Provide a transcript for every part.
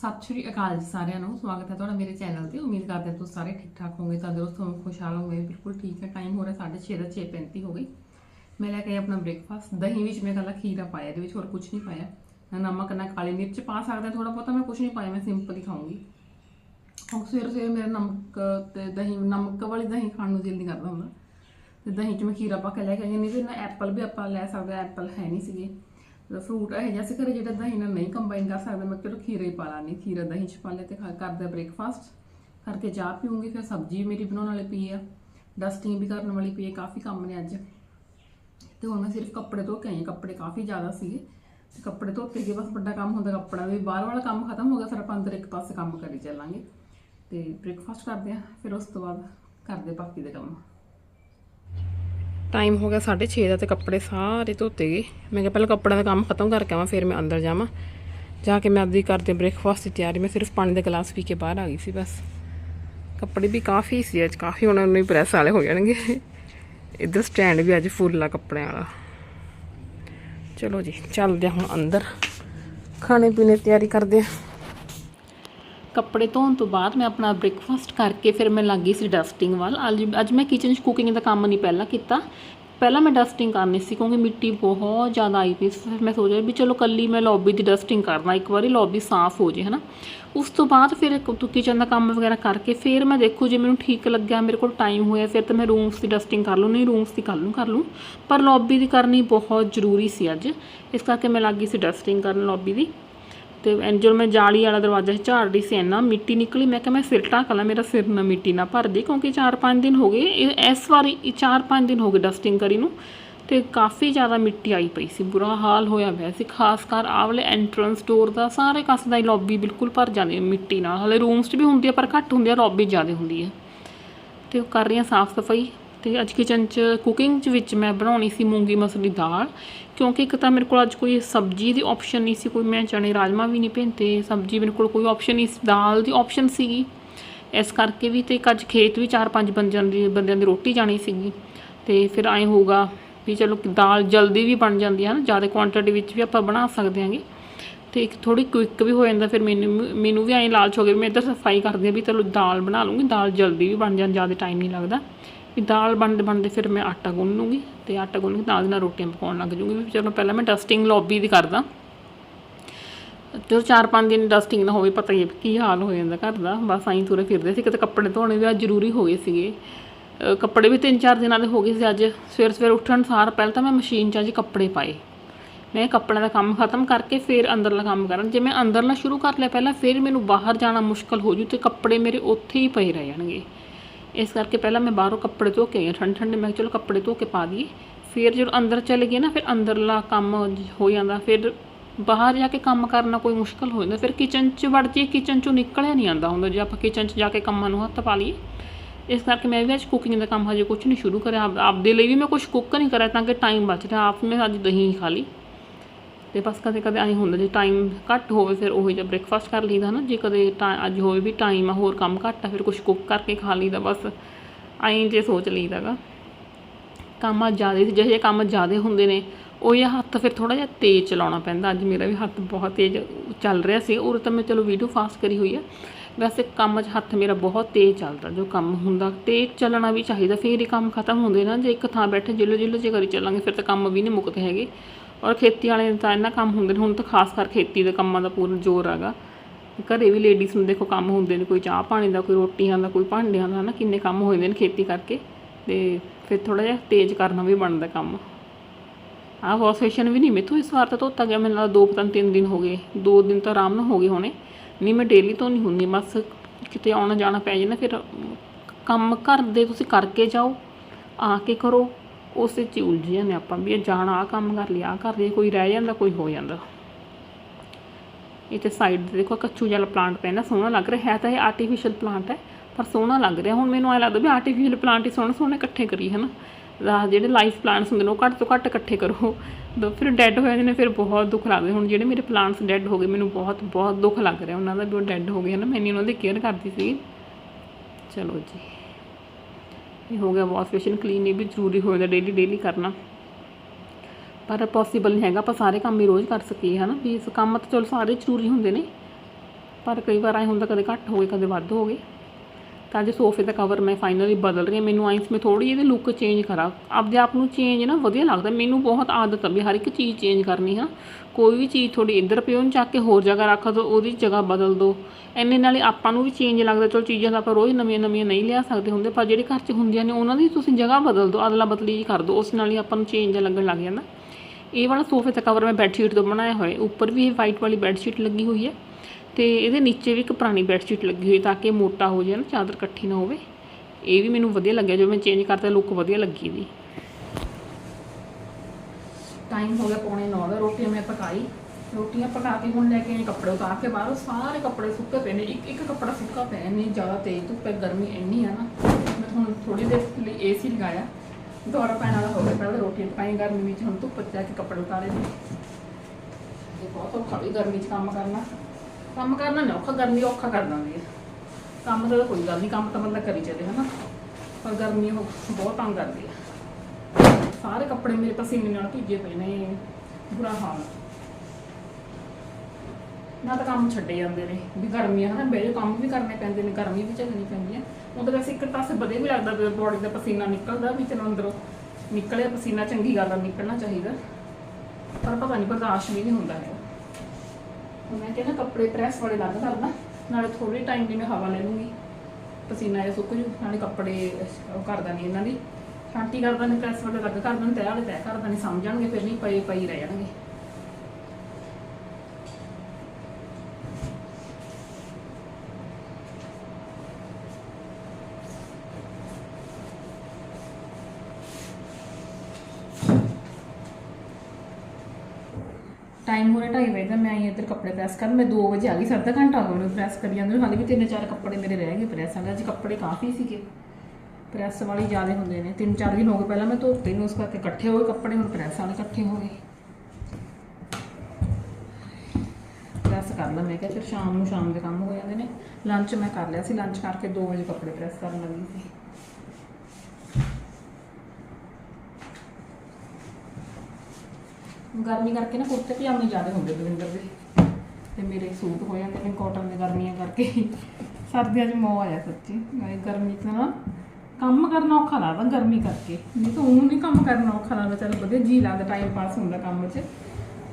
ਸਤਿ ਸ਼੍ਰੀ ਅਕਾਲ ਜੀ ਸਾਰਿਆਂ ਨੂੰ, ਸਵਾਗਤ ਹੈ ਤੁਹਾਡਾ ਮੇਰੇ ਚੈਨਲ ਤੇ। ਉਮੀਦ ਕਰਦੇ ਹਾਂ ਤੁਸੀਂ ਸਾਰੇ ਠੀਕ ਠਾਕ ਹੋਵੋਗੇ, ਤੰਦਰੁਸਤ ਹੋਵੋਗੇ, ਖੁਸ਼ਹਾਲ ਹੋਵੋਗੇ। ਬਿਲਕੁਲ ਠੀਕ ਹੈ ਟਾਈਮ ਹੋ ਰਿਹਾ 6:30 ਦਾ 6:35 ਹੋ ਗਈ। ਮੈਂ ਲੈ ਕੇ ਆਈ ਆਪਣਾ ਬ੍ਰੇਕਫਾਸਟ ਦਹੀਂ ਵਿੱਚ ਮੈਂ ਕੱਲਾ ਖੀਰਾ ਪਾਇਆ, ਇਹਦੇ ਵਿੱਚ ਹੋਰ ਕੁਝ ਨਹੀਂ ਪਾਇਆ। ਨਾ ਨਮਕ, ਨਾ ਕਾਲੀ ਮਿਰਚ, ਪਾ ਸਕਦਾ ਥੋੜਾ ਬਹੁਤਾ, ਮੈਂ ਕੁਝ ਨਹੀਂ ਪਾਇਆ, ਮੈਂ ਸਿੰਪਲ ਹੀ ਖਾਊਂਗੀ। ਹੁਣ ਸਵੇਰੇ ਸਵੇਰੇ ਮੇਰਾ ਨਮਕ ਤੇ ਦਹੀਂ, ਨਮਕ ਵਾਲੀ ਦਹੀਂ ਖਾਣ ਨੂੰ ਦਿਲ ਨਹੀਂ ਕਰਦਾ ਹੁੰਦਾ। ਤੇ ਦਹੀਂ 'ਚ ਮੈਂ ਖੀਰਾ ਪਾ ਕੇ ਲੈ ਕੇ ਆਈ ਹਾਂ। ਨਹੀਂ ਤੇ ਨਾ ਐਪਲ ਵੀ ਆਪਾਂ ਲੈ ਸਕਦੇ ਐਪਲ ਹੈ ਨਹੀਂ ਸੀਗੇ। ਫਰੂਟ ਇਹ ਜਿਹਾ ਸੀ, ਘਰੇ ਜਿਹੜਾ ਦਹੀਂ ਨਾਲ ਨਹੀਂ ਕੰਬਾਈਨ ਕਰ ਸਕਦਾ, ਮੈਂ ਚਲੋ ਖੀਰਾ ਹੀ ਪਾ ਲਾਂਗੀ ਖੀਰਾ ਦਹੀਂ 'ਚ ਪਾ ਲਿਆ ਤੇ ਖਾ ਕਰਦਾ ਬ੍ਰੇਕਫਾਸਟ ਕਰਕੇ ਚਾਹ ਪੀਉਂਗੀ ਫਿਰ ਸਬਜ਼ੀ ਮੇਰੀ ਬਣਾਉਣ ਵਾਲੀ ਪਈ ਆ ਡਸਟਿੰਗ ਵੀ ਕਰਨ ਵਾਲੀ ਪਈ ਹੈ ਕਾਫੀ ਕੰਮ ਨੇ ਅੱਜ। ਤੇ ਹੁਣ ਮੈਂ ਸਿਰਫ ਕੱਪੜੇ ਧੋ ਕੇ ਆਈ ਕੱਪੜੇ ਕਾਫੀ ਜ਼ਿਆਦਾ ਸੀਗੇ। ਤੇ ਕੱਪੜੇ ਧੋਤੇ ਗਏ ਬਸ ਵੱਡਾ ਕੰਮ ਹੁੰਦਾ, ਕੱਪੜਾ ਵੀ ਬਾਹਰ ਵਾਲਾ ਕੰਮ ਖਤਮ ਹੋ ਗਿਆ, ਫਿਰ ਆਪਾਂ ਅੰਦਰ ਇੱਕ ਪਾਸੇ ਕੰਮ ਕਰੀ ਚੱਲਾਂਗੇ। ਤੇ ਬ੍ਰੇਕਫਾਸਟ ਕਰਦੇ ਆ ਫਿਰ ਉਸ ਤੋਂ ਬਾਅਦ ਕਰਦੇ ਬਾਕੀ ਦੇ ਕੰਮ। ਟਾਈਮ ਹੋ ਗਿਆ 6:30 ਦਾ ਤੇ ਕੱਪੜੇ ਸਾਰੇ ਧੋਤੇ ਗਏ। ਮੈਂ ਕਿਹਾ ਪਹਿਲਾਂ ਕੱਪੜਿਆਂ ਦਾ ਕੰਮ ਖਤਮ ਕਰਕੇ ਆਵਾਂ, ਫਿਰ ਮੈਂ ਅੰਦਰ ਜਾਵਾਂ। ਜਾ ਕੇ ਮੈਂ ਆਪਦੀ ਕਰਦੇ ਬ੍ਰੇਕਫਾਸਟ ਦੀ ਤਿਆਰੀ, ਮੈਂ ਸਿਰਫ ਪਾਣੀ ਦੇ ਗਲਾਸ ਪੀ ਕੇ ਬਾਹਰ ਆ ਗਈ ਸੀ ਬਸ। ਕੱਪੜੇ ਵੀ ਕਾਫੀ ਸੀ ਅੱਜ, ਕਾਫੀ ਉਹਨਾਂ ਨੂੰ ਹੀ ਪ੍ਰੈਸ ਵਾਲੇ ਹੋ ਜਾਣਗੇ। ਇੱਧਰ ਸਟੈਂਡ ਵੀ ਅੱਜ ਫੁੱਲ ਆ ਕੱਪੜਿਆਂ ਵਾਲਾ। ਚਲੋ ਜੀ, ਚੱਲਦੇ ਹਾਂ ਹੁਣ ਅੰਦਰ। ਖਾਣੇ ਪੀਣੇ ਤਿਆਰੀ ਕਰਦੇ ਹਾਂ। ਕੱਪੜੇ ਧੋਣ ਤੋਂ ਬਾਅਦ ਮੈਂ ਆਪਣਾ ਬ੍ਰੇਕਫਾਸਟ ਕਰਕੇ ਫਿਰ ਮੈਂ ਲੱਗੀ ਸੀ ਡਸਟਿੰਗ ਵੱਲ। ਅੱਜ ਅੱਜ ਮੈਂ ਕਿਚਨ 'ਚ ਕੁਕਿੰਗ ਦਾ ਕੰਮ ਨਹੀਂ ਪਹਿਲਾਂ ਕੀਤਾ। ਪਹਿਲਾਂ ਮੈਂ ਡਸਟਿੰਗ ਕਰਨੀ ਸੀ ਕਿਉਂਕਿ ਮਿੱਟੀ ਬਹੁਤ ਜ਼ਿਆਦਾ ਆਈ ਪਈ ਸੀ। ਫਿਰ ਮੈਂ ਸੋਚਿਆ ਵੀ ਚਲੋ ਕੱਲੀ ਮੈਂ ਲੌਬੀ ਦੀ ਡਸਟਿੰਗ ਕਰਨਾ ਇੱਕ ਵਾਰੀ ਲੌਬੀ ਸਾਫ਼ ਹੋ ਜੇ, ਹਨਾ। ਉਸ ਤੋਂ ਬਾਅਦ ਫਿਰ ਕਿਚਨ ਦਾ ਕੰਮ ਵਗੈਰਾ ਕਰਕੇ ਫਿਰ ਮੈਂ ਦੇਖੂ ਜੇ ਮੈਨੂੰ ਠੀਕ ਲੱਗਿਆ, ਮੇਰੇ ਕੋਲ ਟਾਈਮ ਹੋਇਆ, ਫਿਰ ਤਾਂ ਮੈਂ ਰੂਮਸ ਦੀ ਡਸਟਿੰਗ ਕਰ ਲੂੰ ਨਹੀਂ ਰੂਮਸ ਦੀ ਕਰ ਲੂੰ ਕਰ ਲੂੰ ਪਰ ਲੌਬੀ ਦੀ ਕਰਨੀ ਬਹੁਤ ਜ਼ਰੂਰੀ ਸੀ ਅੱਜ। ਇਸ ਕਰਕੇ ਮੈਂ ਲੱਗੀ ਸੀ ਡਸਟਿੰਗ ਕਰਨ ਲੌਬੀ ਦੀ। ਤੇ ਜਦੋਂ ਮੈਂ ਜਾਲੀ ਵਾਲਾ ਦਰਵਾਜ਼ਾ ਝਾੜ ਰਹੀ ਸੀ ਇੰਨਾ, ਮਿੱਟੀ ਨਿਕਲੀ, ਮੈਂ ਕਿਹਾ ਮੈਂ ਸਿਰ ਢੱਕ ਲਾਂ, ਮੇਰਾ ਸਿਰ ਨਾ ਮਿੱਟੀ ਨਾ ਭਰ ਦੇ, ਕਿਉਂਕਿ 4-5 ਦਿਨ ਹੋ ਗਏ, ਇਹ- ਇਸ ਵਾਰੀ 4-5 ਦਿਨ ਹੋ ਗਏ ਡਸਟਿੰਗ ਕਰੀ ਨੂੰ, ਤੇ ਕਾਫੀ ਜ਼ਿਆਦਾ ਮਿੱਟੀ ਆਈ ਪਈ ਸੀ, ਬੁਰਾ ਹਾਲ ਹੋਇਆ ਪਿਆ ਸੀ, ਖਾਸ ਕਰ ਆਹ ਐਂਟਰੈਂਸ ਡੋਰ ਦਾ ਸਾਰੇ ਕਾਸੇ ਦਾ ਹੀ ਲੌਬੀ ਬਿਲਕੁਲ ਭਰ ਜਾਂਦੀ ਹੈ ਮਿੱਟੀ ਨਾਲ, ਹਲੇ ਰੂਮਸ 'ਚ ਵੀ ਹੁੰਦੀ ਹੈ, ਪਰ ਘੱਟ ਹੁੰਦੀ ਆ ਲੌਬੀ ਜ਼ਿਆਦਾ ਹੁੰਦੀ ਹੈ। ਤੇ ਉਹ ਕਰ ਰਹੀ ਹਾਂ ਸਾਫ਼ ਸਫ਼ਾਈ, ਤੇ ਅੱਜ ਕਿਚਨ 'ਚ ਕੁਕਿੰਗ 'ਚ ਵਿੱਚ ਮੈਂ ਬਣਾਉਣੀ ਸੀ ਮੂੰਗੀ ਮਸਰੀ ਦਾਲ ਕਿਉਂਕਿ ਇੱਕ ਤਾਂ ਮੇਰੇ ਕੋਲ ਅੱਜ ਕੋਈ ਸਬਜ਼ੀ ਦੀ ਆਪਸ਼ਨ ਨਹੀਂ ਸੀ, ਕੋਈ ਮੈਂ ਚਣੇ ਰਾਜਮਾ ਵੀ ਨਹੀਂ ਭੇਂਤੇ ਸਬਜ਼ੀ ਮੇਰੇ ਕੋਲ ਕੋਈ ਆਪਸ਼ਨ ਨਹੀਂ ਸੀ, ਦਾਲ ਦੀ ਆਪਸ਼ਨ ਸੀਗੀ। ਇਸ ਕਰਕੇ ਵੀ ਤੇ ਇੱਕ ਅੱਜ ਖੇਤ ਵੀ ਚਾਰ ਪੰਜ ਬੰਦਿਆਂ ਦੀ ਬੰਦਿਆਂ ਦੀ ਰੋਟੀ ਜਾਣੀ ਸੀਗੀ। ਤੇ ਫਿਰ ਐਂ ਹੋਊਗਾ ਵੀ ਚਲੋ ਦਾਲ ਜਲਦੀ ਵੀ ਬਣ ਜਾਂਦੀ ਹੈ ਨਾ, ਜ਼ਿਆਦਾ ਕੁਆਂਟੀਟੀ ਵਿੱਚ ਵੀ ਆਪਾਂ ਬਣਾ ਸਕਦੇ ਹਾਂਗੇ। ਤੇ ਇੱਕ ਥੋੜੀ ਕੁਇਕ ਵੀ ਹੋ ਜਾਂਦਾ, ਫਿਰ ਮੈਨੂੰ ਮੈਨੂੰ ਵੀ ਐਂ ਲਾਲਚ ਹੋ ਗਿਆ ਮੈਂ ਇੱਧਰ ਸਫ਼ਾਈ ਕਰਦੀ ਹਾਂ ਵੀ ਚਲੋ ਦਾਲ ਬਣਾ ਲੂੰਗੀ ਦਾਲ ਜਲਦੀ ਵੀ ਬਣ ਜਾਂਦੀ ਜ਼ਿਆਦਾ ਟਾਈਮ ਨਹੀਂ ਲੱਗਦਾ। ਵੀ ਦਾਲ ਬਣਦੇ ਬਣਦੇ ਫਿਰ ਮੈਂ ਆਟਾ ਗੁੰਨ ਲੂੰਗੀ ਤੇ ਆਟਾ ਗੁੰਨ ਕੇ ਨਾਲ ਦੀ ਨਾਲ ਰੋਟੀਆਂ ਪਕਾਉਣ ਲੱਗ ਜੂਗੀ ਵੀ ਚਲੋ ਪਹਿਲਾਂ ਮੈਂ ਡਸਟਿੰਗ ਲੌਬੀ ਦੀ ਕਰਦਾ। ਜਦੋਂ ਚਾਰ ਪੰਜ ਦਿਨ ਡਸਟਿੰਗ ਨਾ ਹੋਵੇ ਪਤਾ ਹੀ ਹੈ ਵੀ ਕੀ ਹਾਲ ਹੋ ਜਾਂਦਾ ਘਰ ਦਾ। ਬਸ ਐਂ ਤੁਰੇ ਫਿਰਦੇ ਸੀ। ਕਿਤੇ ਕੱਪੜੇ ਧੋਣੇ ਵੀ ਅੱਜ ਜ਼ਰੂਰੀ ਹੋ ਗਏ ਸੀਗੇ। ਕੱਪੜੇ ਵੀ ਤਿੰਨ ਚਾਰ ਦਿਨਾਂ ਦੇ ਹੋ ਗਏ ਸੀ ਅੱਜ। ਸਵੇਰ ਸਵੇਰ ਉੱਠਣ ਸਾਰ ਪਹਿਲਾਂ ਤਾਂ ਮੈਂ ਮਸ਼ੀਨ 'ਚ ਅੱਜ ਕੱਪੜੇ ਪਾਏ। ਮੈਂ ਕੱਪੜਿਆਂ ਦਾ ਕੰਮ ਖਤਮ ਕਰਕੇ ਫਿਰ ਅੰਦਰਲਾ ਕੰਮ ਕਰਨ ਜੇ ਮੈਂ ਅੰਦਰਲਾ ਸ਼ੁਰੂ ਕਰ ਲਿਆ ਪਹਿਲਾਂ ਫਿਰ ਮੈਨੂੰ ਬਾਹਰ ਜਾਣਾ ਮੁਸ਼ਕਲ ਹੋ ਜੂ ਤੇ ਕੱਪੜੇ ਮੇਰੇ ਉੱਥੇ ਹੀ ਪਏ ਰਹਿ ਜਾਣਗੇ। ਇਸ ਕਰਕੇ ਪਹਿਲਾਂ ਮੈਂ ਬਾਹਰੋਂ ਕੱਪੜੇ ਧੋ ਕੇ ਆਈ ਹਾਂ, ਠੰਡੇ ਠੰਡੇ, ਮੈਂ ਚਲੋ ਕੱਪੜੇ ਧੋ ਕੇ ਪਾ ਦਈਏ। ਫਿਰ ਜਦੋਂ ਅੰਦਰ ਚਲੇ ਗਏ ਨਾ, ਫਿਰ ਅੰਦਰਲਾ ਕੰਮ ਹੋ ਜਾਂਦਾ, ਫਿਰ ਬਾਹਰ ਜਾ ਕੇ ਕੰਮ ਕਰਨਾ ਕੋਈ ਮੁਸ਼ਕਲ ਹੋ ਜਾਂਦਾ, ਫਿਰ ਕਿਚਨ 'ਚ ਵੜ ਜੇ ਕਿਚਨ 'ਚੋਂ ਨਿਕਲਿਆ ਨਹੀਂ ਆਉਂਦਾ ਹੁੰਦਾ, ਜੇ ਆਪਾਂ ਕਿਚਨ 'ਚ ਜਾ ਕੇ ਕੰਮਾਂ ਨੂੰ ਹੱਥ ਪਾ ਲਈਏ। ਇਸ ਕਰਕੇ ਮੈਂ ਵੀ ਅੱਜ ਕੁਕਿੰਗ ਦਾ ਕੰਮ ਹਜੇ ਕੁਝ ਨਹੀਂ ਸ਼ੁਰੂ ਕਰਿਆ ਆਪਦੇ ਲਈ ਵੀ ਮੈਂ ਕੁਝ ਕੁੱਕ ਨਹੀਂ ਕਰਿਆ ਤਾਂ ਕਿ ਟਾਈਮ ਬਚ ਰਿਹਾ, ਆਪ ਮੈਂ ਅੱਜ ਦਹੀਂ ਖਾ ਲਈ। ਤੇ ਬਸ ਕਦੇ ਕਦੇ ਐਂ ਹੁੰਦਾ ਜੇ ਟਾਈਮ ਘੱਟ ਹੋਵੇ ਫਿਰ ਉਹੀ ਜਿਹਾ ਬ੍ਰੇਕਫਾਸਟ ਕਰ ਲਈਦਾ ਨਾ, ਜੇ ਕਦੇ ਟਾ- ਅੱਜ ਹੋਵੇ ਵੀ ਟਾਈਮ ਆ, ਹੋਰ ਕੰਮ ਘੱਟ ਆ, ਫਿਰ ਕੁਝ ਕੁੱਕ ਕਰਕੇ ਖਾ ਲਈਦਾ ਬਸ। ਐਂ ਜੇ ਸੋਚ ਲਈਦਾਗਾ ਕੰਮ ਆ ਜ਼ਿਆਦਾ ਸੀ, ਜਿਹੇ ਕੰਮ ਜ਼ਿਆਦਾ ਹੁੰਦੇ ਨੇ, ਉਹ ਇਹ ਹੱਥ ਫਿਰ ਥੋੜਾ ਜਿਹਾ ਤੇਜ਼ ਚਲਾਉਣਾ ਪੈਂਦਾ। ਅੱਜ ਮੇਰਾ ਵੀ ਹੱਥ ਬਹੁਤ ਤੇਜ਼ ਚੱਲ ਰਿਹਾ ਸੀ ਔਰ ਤਾਂ ਮੈਂ ਚਲੋ ਵੀਡੀਓ ਫਾਸਟ ਕਰੀ ਹੋਈ ਆ। ਵੈਸੇ ਕੰਮ 'ਚ ਹੱਥ ਮੇਰਾ ਬਹੁਤ ਤੇਜ਼ ਚੱਲਦਾ, ਜੋ ਕੰਮ ਹੁੰਦਾ। ਤੇਜ਼ ਚੱਲਣਾ ਵੀ ਚਾਹੀਦਾ, ਫਿਰ ਹੀ ਕੰਮ ਖਤਮ ਹੁੰਦੇ ਨਾ ਜੇ ਇੱਕ ਥਾਂ ਬੈਠੇ ਜਿੱਲੋ ਜਿੱਲੋ ਜੇ ਕਰੀ ਚੱਲਾਂਗੇ, ਫਿਰ ਤਾਂ ਕੰਮ ਵੀ ਨਹੀਂ ਮੁੱਕਦੇ ਹੈਗੇ। ਔਰ ਖੇਤੀ ਵਾਲੇ ਤਾਂ ਇੰਨਾ ਕੰਮ ਹੁੰਦੇ ਨੇ, ਹੁਣ ਤਾਂ ਖਾਸ ਕਰ ਖੇਤੀ ਦੇ ਕੰਮਾਂ ਦਾ ਪੂਰਾ ਜ਼ੋਰ ਹੈਗਾ। ਘਰੇ ਵੀ ਲੇਡੀਜ਼ ਨੂੰ ਦੇਖੋ ਕੰਮ ਹੁੰਦੇ ਨੇ, ਕੋਈ ਚਾਹ ਪਾਣੀ ਦਾ, ਕੋਈ ਰੋਟੀਆਂ ਦਾ, ਕੋਈ ਭਾਂਡਿਆਂ ਦਾ ਨਾ ਕਿੰਨੇ ਕੰਮ ਹੋਏ ਜਾਂਦੇ ਨੇ ਖੇਤੀ ਕਰਕੇ। ਤੇ ਫਿਰ ਥੋੜਾ ਜਿਹਾ ਤੇਜ਼ ਕਰਨਾ ਵੀ ਬਣਦਾ ਕੰਮ। ਆਹ ਵਾਸ਼ ਵੀ ਨਹੀਂ ਮੇਥੋਂ, ਇਸ ਵਾਰ ਤਾਂ ਧੋਤਾ ਗਿਆ, ਮੈਨੂੰ ਲੱਗਦਾ ਦੋ ਪਤਾ ਤਿੰਨ ਦਿਨ ਹੋ ਗਏ, ਦੋ ਦਿਨ ਤਾਂ ਆਰਾਮ ਨਾਲ ਹੋ ਗਏ ਹੋਣੇ। ਨਹੀਂ, ਮੈਂ ਡੇਲੀ ਤੋਂ ਨਹੀਂ ਹੁੰਦੀ ਬਸ ਕਿਤੇ ਆਉਣਾ ਜਾਣਾ ਪੈ ਜਾਂਦਾ, ਫਿਰ ਕੰਮ ਘਰ ਦੇ ਤੁਸੀਂ ਕਰਕੇ ਜਾਓ, ਆ ਕੇ ਕਰੋ। ਉਸੇ 'ਚ ਹੀ ਉਲਝ ਜਾਂਦੇ ਆਪਾਂ ਵੀ ਇਹ ਜਾਣ ਆ ਕੰਮ ਕਰ ਲਿਆ ਆਹ ਕਰ ਲਿਆ ਕੋਈ ਰਹਿ ਜਾਂਦਾ, ਕੋਈ ਹੋ ਜਾਂਦਾ। ਇਹ ਤੇ ਸਾਈਡ ਤੇ ਦੇਖੋ ਕੱਚੂ ਜਿਹਾ ਪਲਾਂਟ ਪੈਣਾ ਸੋਹਣਾ ਲੱਗ ਰਿਹਾ, ਹੈ ਤਾਂ ਇਹ ਆਰਟੀਫੀਸ਼ੀਅਲ ਪਲਾਂਟ ਹੈ, ਪਰ ਸੋਹਣਾ ਲੱਗ ਰਿਹਾ। ਹੁਣ ਮੈਨੂੰ ਐ ਲੱਗਦਾ ਵੀ ਆਰਟੀਫੀਸ਼ੀਅਲ ਪਲਾਂਟ ਹੀ ਸੋਹਣੇ ਸੋਹਣੇ ਇਕੱਠੇ ਕਰੀ ਹੈ ਨਾ ਜਿਹੜੇ ਲਾਈਫ ਪਲਾਂਟਸ ਹੁੰਦੇ ਨੇ, ਉਹ ਘੱਟ ਤੋਂ ਘੱਟ ਇਕੱਠੇ ਕਰੋ। ਦੋ ਫਿਰ ਡੈੱਡ ਹੋ ਜਾਂਦੇ ਨੇ, ਫਿਰ ਬਹੁਤ ਦੁੱਖ ਲੱਗਦਾ। ਹੁਣ ਜਿਹੜੇ ਮੇਰੇ ਪਲਾਂਟਸ ਡੈੱਡ ਹੋ ਗਏ, ਮੈਨੂੰ ਬਹੁਤ ਬਹੁਤ ਦੁੱਖ ਲੱਗ ਰਿਹਾ। ਉਹਨਾਂ ਦਾ ਵੀ ਉਹ ਡੈੱਡ ਹੋ ਗਏ ਨਾ ਮੈਂ ਨਹੀਂ ਉਹਨਾਂ ਦੀ ਕੇਅਰ ਕਰਦੀ ਸੀ। ਚਲੋ ਜੀ। ਇਹ ਹੋ ਗਿਆ ਵਾਸ਼ ਵੇਸ਼ਨ ਕਲੀਨ ਇਹ ਵੀ ਜ਼ਰੂਰੀ ਹੋ ਜਾਂਦਾ ਡੇਲੀ ਡੇਲੀ ਕਰਨਾ। ਪਰ ਪੋਸੀਬਲ ਨਹੀਂ ਹੈਗਾ, ਆਪਾਂ ਸਾਰੇ ਕੰਮ ਹੀ ਰੋਜ਼ ਕਰ ਸਕੀਏ, ਹਨਾ? ਵੀ ਇਸ ਕੰਮ ਤਾਂ ਚਲੋ ਸਾਰੇ ਜ਼ਰੂਰੀ ਹੁੰਦੇ ਨੇ, ਪਰ ਕਈ ਵਾਰ ਐ ਹੁੰਦਾ ਕਦੇ ਘੱਟ ਹੋ ਗਏ, ਕਦੇ ਵੱਧ ਹੋ ਗਏ। ਤਾਂ ਅੱਜ ਸੋਫੇ ਦਾ ਕਵਰ ਮੈਂ ਫਾਈਨਲੀ ਬਦਲ ਰਹੀ ਹਾਂ, ਮੈਨੂੰ ਆਈ ਸੀ ਮੈਂ ਥੋੜੀ ਇਹਦੀ ਲੁੱਕ ਚੇਂਜ ਕਰਾਂ। ਆਪਦੇ ਆਪ ਨੂੰ ਚੇਂਜ ਨਾ ਵਧੀਆ ਲੱਗਦਾ। ਮੈਨੂੰ ਬਹੁਤ ਆਦਤ ਆ ਵੀ ਹਰ ਇੱਕ ਚੀਜ਼ ਚੇਂਜ ਕਰਨੀ ਹਾਂ ਕੋਈ ਵੀ ਚੀਜ਼ ਥੋੜੀ ਇੱਧਰ ਪਿਓ ਉਹਨੂੰ ਚੱਕ ਕੇ ਹੋਰ ਜਗ੍ਹਾ ਰੱਖ ਦਿਓ ਉਹਦੀ ਜਗ੍ਹਾ ਬਦਲ ਦਿਓ ਇੰਨੇ ਨਾਲੇ ਆਪਾਂ ਨੂੰ ਵੀ ਚੇਂਜ ਲੱਗਦਾ, ਚਲੋ ਚੀਜ਼ਾਂ ਤਾਂ ਆਪਾਂ ਰੋਜ਼ ਨਵੀਆਂ ਨਵੀਆਂ ਨਹੀਂ ਲਿਆ ਸਕਦੇ ਹੁੰਦੇ, ਪਰ ਜਿਹੜੇ ਘਰ 'ਚ ਹੁੰਦੀਆਂ ਨੇ, ਉਹਨਾਂ ਦੀ ਤੁਸੀਂ ਜਗ੍ਹਾ ਬਦਲ ਦਿਓ ਅਦਲਾ ਬਦਲੀ ਜੀ ਕਰ ਦਿਓ ਉਸ ਨਾਲ ਹੀ ਆਪਾਂ ਨੂੰ ਚੇਂਜ ਲੱਗਣ ਲੱਗ ਜਾਂਦਾ। ਇਹ ਵਾਲਾ ਸੋਫੇ ਦਾ ਕਵਰ ਮੈਂ ਬੈੱਡਸ਼ੀਟ ਤੋਂ ਬਣਾਇਆ ਹੋਇਆ ਉੱਪਰ ਵੀ ਇਹ ਵਾਈਟ ਵਾਲੀ ਬੈੱਡਸ਼ੀਟ ਲੱਗੀ ਹੋਈ ਹੈ। ਤੇ ਇਹਦੇ ਨੀਚੇ ਵੀ ਇੱਕ ਪੁਰਾਣੀ ਬੈੱਡਸ਼ੀਟ ਲੱਗੀ ਹੋਈ ਤਾਂ ਕਿ ਇਹ ਮੋਟਾ ਹੋ ਜਾਏ ਨਾ, ਚਾਦਰ ਇਕੱਠੀ ਨਾ ਹੋਵੇ। ਇਹ ਵੀ ਮੈਨੂੰ ਵਧੀਆ ਲੱਗਿਆ, ਜਦੋਂ ਮੈਂ ਚੇਂਜ ਕਰਤਾ ਲੁੱਕ ਵਧੀਆ ਲੱਗੀ ਦੀ ਟਾਈਮ ਹੋ ਗਿਆ ਪੌਣੇ 9 ਦਾ, ਰੋਟੀਆਂ ਮੈਂ ਪਕਾਈ। ਰੋਟੀਆਂ ਪਕਾ ਕੇ ਹੁਣ ਲੈ ਕੇ ਆਏ ਕੱਪੜੇ ਉਤਾਰ ਕੇ ਬਾਹਰੋਂ। ਸਾਰੇ ਕੱਪੜੇ ਸੁੱਕੇ ਪਏ ਨੇ, ਇੱਕ ਇੱਕ ਕੱਪੜਾ ਸੁੱਕਾ ਪਿਆ ਨਹੀਂ ਜ਼ਿਆਦਾ ਤੇਜ਼ ਧੁੱਪ ਹੈ, ਗਰਮੀ ਇੰਨੀ ਆ ਨਾ। ਮੈਂ ਹੁਣ ਥੋੜੀ ਦੇਰ ਲਈ ਏਸੀ ਲਗਾਇਆ। ਦੌਰਾ ਪੈਣ ਵਾਲਾ ਹੋ ਗਿਆ ਪਹਿਲਾਂ ਰੋਟੀ ਪਕਾਈ ਗਰਮੀ ਵਿੱਚ ਹੁਣ ਧੁੱਪ 'ਚ ਜਾ ਕੇ ਕੱਪੜੇ ਉਤਾਰੇ ਨੇ। ਇਹ ਬਹੁਤ ਔਖਾ ਵੀ ਗਰਮੀ 'ਚ ਕੰਮ ਕਰਨਾ। ਕੰਮ ਕਰਨਾ ਨਹੀਂ ਔਖਾ, ਗਰਮੀ ਔਖਾ ਕਰ ਦਿੰਦੀ ਹੈ। ਕੰਮ ਦਾ ਤਾਂ ਕੋਈ ਗੱਲ ਨਹੀਂ, ਕੰਮ ਤਾਂ ਬੰਦਾ ਕਰੀ ਚੱਲੇ ਹਨਾ। ਪਰ ਗਰਮੀ ਉਹ ਬਹੁਤ ਤੰਗ ਕਰਦੀ ਹੈ। ਸਾਰੇ ਕੱਪੜੇ ਮੇਰੇ ਪਸੀਨੇ ਨਾਲ ਭਿੱਜੇ ਪਏ ਨੇ, ਬੁਰਾ ਹਾਲ। ਨਾ ਤਾਂ ਕੰਮ ਛੱਡੇ ਜਾਂਦੇ ਨੇ, ਵੀ ਗਰਮੀ ਹੈ ਨਾ ਬੇਜੋ ਕੰਮ ਵੀ ਕਰਨੇ ਪੈਂਦੇ ਨੇ, ਗਰਮੀ ਵੀ ਝੱਲਣੀ ਪੈਂਦੀ ਹੈ। ਉਦੋਂ ਵੈਸੇ ਇੱਕ ਪਾਸੇ ਵਧੇ ਵੀ ਲੱਗਦਾ ਵੀ ਬੋਡੀ ਦਾ ਪਸੀਨਾ ਨਿਕਲਦਾ, ਵੀ ਚਲੋ ਅੰਦਰੋਂ ਨਿਕਲਿਆ, ਪਸੀਨਾ ਚੰਗੀ ਗੱਲ ਆ, ਨਿਕਲਣਾ ਚਾਹੀਦਾ। ਪਰ ਪਤਾ ਨਹੀਂ, ਬਰਦਾਸ਼ਤ ਵੀ ਨਹੀਂ ਹੁੰਦਾ ਹੈ ਹੁਣ ਮੈਂ ਕਹਿੰਦਾ ਕੱਪੜੇ ਪ੍ਰੈਸ ਵਾਲੇ ਲੱਗ ਕਰਨਾ ਨਾਲੇ ਥੋੜੇ ਟਾਈਮ ਦੀ ਮੈਂ ਹਵਾ ਲੈ ਲੂੰਗੀ। ਪਸੀਨਾ ਜਿਹਾ ਸੁੱਕ ਜੂ, ਨਾਲੇ ਕੱਪੜੇ ਉਹ ਕਰ ਦਾਂਗੇ ਇਹਨਾਂ ਦੀ। ਛਾਂਟੀ ਕਰ ਦਾਂਗੇ ਪ੍ਰੈਸ ਵਾਲੇ ਲੱਗ ਕਰ ਦਾਂਗੇ ਤੈਅ ਵਾਲੇ ਤੈਅ ਕਰ ਦਾਂਗੇ ਸਮਝਣਗੇ ਫਿਰ ਨਹੀਂ ਪਏ ਪਈ ਰਹਿ ਜਾਣਗੇ। ਟਾਈਮ ਹੋ ਰਿਹਾ, ਢਾਈ ਵਜੇ ਦਾ, ਮੈਂ ਆਈ ਇੱਧਰ ਕੱਪੜੇ ਪ੍ਰੈਸ ਕਰਨ, ਮੈਂ 2 ਵਜੇ ਆ ਗਈ ਅੱਧਾ ਘੰਟਾ ਹੋ ਗਿਆ ਮੈਨੂੰ ਪ੍ਰੈਸ ਕਰੀ ਜਾਂਦੇ ਨੂੰ, ਹਾਲੇ ਵੀ ਤਿੰਨ ਚਾਰ ਕੱਪੜੇ ਮੇਰੇ ਰਹਿ ਗਏ ਪ੍ਰੈਸ ਵਾਲੇ ਅੱਜ ਕੱਪੜੇ ਕਾਫੀ ਸੀਗੇ। ਪ੍ਰੈਸ ਵਾਲੇ ਜ਼ਿਆਦਾ ਹੁੰਦੇ ਨੇ, ਤਿੰਨ ਚਾਰ ਦਿਨ ਹੋ ਗਏ ਪਹਿਲਾਂ ਮੈਂ ਧੋਤੇ ਨੂੰ, ਉਸ ਕਰਕੇ ਇਕੱਠੇ ਹੋ ਗਏ ਕੱਪੜੇ, ਹੁਣ ਪ੍ਰੈਸ ਵਾਲੇ ਇਕੱਠੇ ਹੋ ਗਏ ਪ੍ਰੈਸ ਕਰ ਲਾਂ, ਮੈਂ ਕਿਹਾ ਫਿਰ ਸ਼ਾਮ ਨੂੰ ਸ਼ਾਮ ਦੇ ਕੰਮ ਹੋ ਜਾਂਦੇ ਨੇ। ਲੰਚ ਮੈਂ ਕਰ ਲਿਆ ਸੀ ਲੰਚ ਕਰਕੇ 2 ਵਜੇ ਕੱਪੜੇ ਪ੍ਰੈਸ ਕਰਨ ਲੱਗੀ ਸੀ। ਗਰਮੀ ਕਰਕੇ ਨਾ ਕੁੜਤੇ ਪਜਾਮੇ ਜ਼ਿਆਦਾ ਹੁੰਦੇ ਦਵਿੰਦਰ ਦੇ। ਤੇ ਮੇਰੇ ਸੂਟ ਹੋ ਜਾਂਦੇ ਨੇ ਕਾਟਨ ਦੇ ਗਰਮੀਆਂ ਕਰਕੇ ਸਰਦੀਆਂ 'ਚ ਮੋਹ ਆਇਆ ਸੱਚੀ। ਮੈਂ ਗਰਮੀ 'ਚ ਨਾ ਕੰਮ ਕਰਨਾ ਔਖਾ ਲੱਗਦਾ ਗਰਮੀ ਕਰਕੇ। ਨਹੀਂ ਤਾਂ ਉਹ ਨਹੀਂ ਕੰਮ ਕਰਨਾ ਔਖਾ ਲੱਗਦਾ, ਚੱਲ ਵਧੀਆ ਜੀ ਲੱਗਦਾ ਟਾਈਮ ਪਾਸ ਹੁੰਦਾ ਕੰਮ 'ਚ।